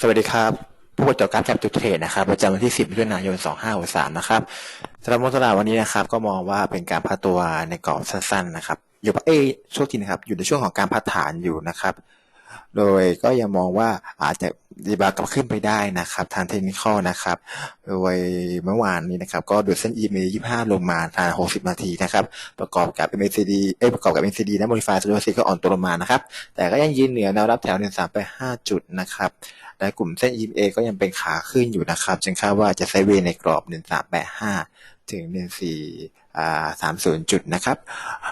สวัสดีครับผู้ประกอบการจับจุดเทรดนะครับประจำวันที่ 10มิถุนายน 2563 นะครับสำหรับมตลาดวันนี้นะครับ ก็มองว่าเป็นการพักตัวในกรอบสั้นๆนะครับ อยู่เอ้ช่วงทีนะครับ อยู่ในช่วงของการพักฐานอยู่นะครับ โดยก็ยังมองว่าอาจจะดีบากลับขึ้นไปได้นะครับ ทางเทคนิคนะครับ โดยเมื่อวานนี้นะครับ ก็ดูดเส้น EMA 25 ลงมาทาง 60 นาทีนะครับ ประกอบกับ MACD เอ้ประกอบกับ MACD และ Modify s t o c h a s t i c ก็อ่อนตัวลงมานะครับ แต่ก็ยังยืนเหนือแนวรับแถว 13ไป5จุดนะครับและกลุ่มเส้น EMA ก็ยังเป็นขาขึ้นอยู่นะครับ จึงคาดว่าจะไซเวในกรอบ 1385 ถึง14อ่า30จุดนะครับ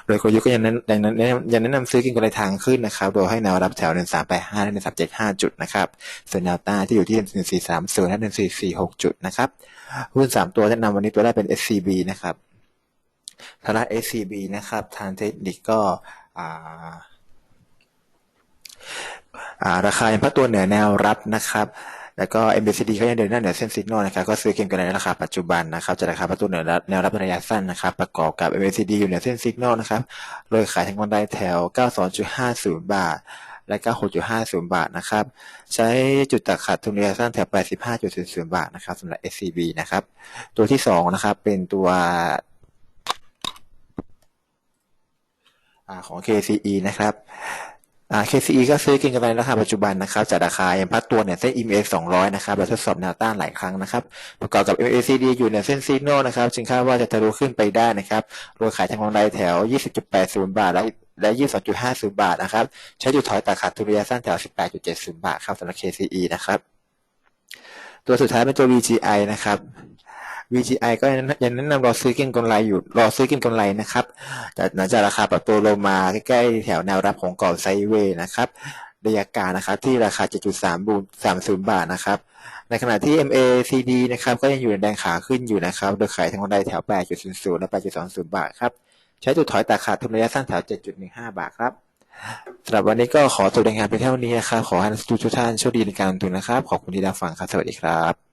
โดยกลยุทธ์ก็ยังแนะยังแนะยังแนะนำซื้อกินกำไรทางขึ้นนะครับ โดยให้แนวรับแถว1385และ1375จุดนะครับ ส่วนแนวต้านที่อยู่ที่1430และ1446จุดนะครับ หุ้น3ตัวแนะนำวันนี้ตัวแรกเป็น SCB นะครับทางด้าน SCB นะครับ ทางเทคนิคก็อ่าอ่าราคายังพักตัวเหนือแนวรับนะครับ แล้วก็ MACD ก็ยังเดินหน้าเหนือเส้นสิกโนนะครับก็ซื้อเก็งกันในราคาปัจจุบันนะครับจะราคาพักตัวเหนือแนวรับระยะสั้นนะครับประกอบกับ MACD อยู่เหนือเส้นสิกโนนะครับโดยขายทางวันได้แถว 92.50 บาทและ96.50 บาทนะครับ ใช้จุดตัดขาดทุนระยะสั้นแถว85.00 บาทนะครับสำหรับ SCB นะครับ ตัวที่สองนะครับเป็นตัวอของ KCE นะครับ อ่า KCE ก็ซื้อกินกันไปราคาปัจจุบันนะครับจากราคายังพักตัวเนี่ยเส้น EMA 200 นะครับและทดสอบแนวต้านหลายครั้งนะครับ ประกอบกับ MACD อยู่ในเส้นซีโนนะครับ จึงคาดว่าจะทะลุขึ้นไปได้นะครับโดยขายทางกำไรแถว 20.80 บาท และและ 22.50 บาทนะครับ ใช้จุดถอยตัดขาดทุนระยะสั้นแถว 18.70 บาทครับสำหรับ KCE นะครับ ตัวสุดท้ายเป็นตัว VGI นะครับ VGI ก็ยังแนะนำรอซื้อเก็งกำไรอยู่รอซื้อเก็งกำไรนะครับ แต่หลังจากราคาปรับตัวลงมาใกล้ๆแถวแนวรับของกรอบไซเวย์นะครับระยะกลางนะครับที่ราคา 7.3 บู30 บาทนะครับในขณะที่ MACD นะครับก็ยังอยู่ในแดงขาขึ้นอยู่นะครับโดยขายทางกำไรแถว 8.00 และ 8.20 บาทครับใช้จุดถอยตัดขาดทุนระยะสั้นแถว 7.15 บาทครับสำหรับวันนี้ก็ขอตัวรายงานไปเท่านี้นะครับ ขอให้ทุกท่านโชคดีในการลงทุนนะครับ ขอบคุณที่รับฟังครับ สวัสดีครับ